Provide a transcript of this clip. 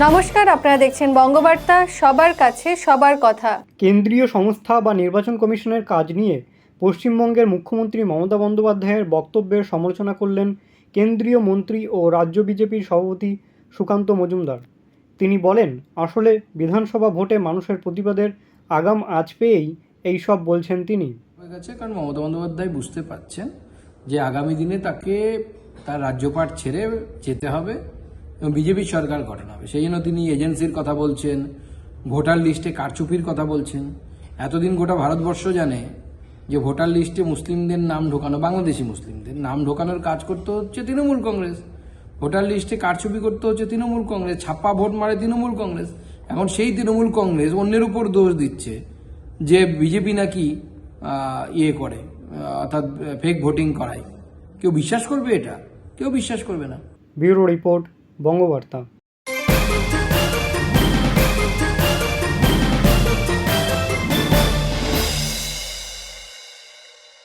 নমস্কার আপনারা দেখছেন বঙ্গবার্তা সবার কাছে সবার কথা। কেন্দ্রীয় সংস্থা বা নির্বাচন কমিশনের কাজ নিয়ে পশ্চিমবঙ্গের মুখ্যমন্ত্রী মমতা বন্দ্যোপাধ্যায়ের বক্তব্যের সমালোচনা করলেন কেন্দ্রীয় মন্ত্রী ও রাজ্য বিজেপির সভাপতি সুকান্ত মজুমদার। তিনি বলেন আসলে বিধানসভা ভোটে মানুষের প্রতিবাদের আগাম আজ পেয়েই এই সব বলছেন তিনি। হয়ে গেছে কারণ মমতা বন্দ্যোপাধ্যায় বুঝতে পারছেন যে আগামী দিনে তাকে তার রাজ্যপাট ছেড়ে যেতে হবে। এবং বিজেপি সরকার গঠন হবে। সেই জন্য তিনি এজেন্সির কথা বলছেন, ভোটার লিস্টে কারচুপির কথা বলছেন। এতদিন গোটা ভারতবর্ষ জানে যে ভোটার লিস্টে মুসলিমদের নাম ঢোকানো, বাংলাদেশি মুসলিমদের নাম ঢোকানোর কাজ করতে হচ্ছে তৃণমূল কংগ্রেস। ভোটার লিস্টে কারচুপি করতে হচ্ছে তৃণমূল কংগ্রেস, ছাপ্পা ভোট মারে তৃণমূল কংগ্রেস। এখন সেই তৃণমূল কংগ্রেস অন্যের উপর দোষ দিচ্ছে যে বিজেপি নাকি ইয়ে করে, অর্থাৎ ফেক ভোটিং করায়। কেউ বিশ্বাস করবে এটা? কেউ বিশ্বাস করবে না। Bureau report. বঙ্গবার্তা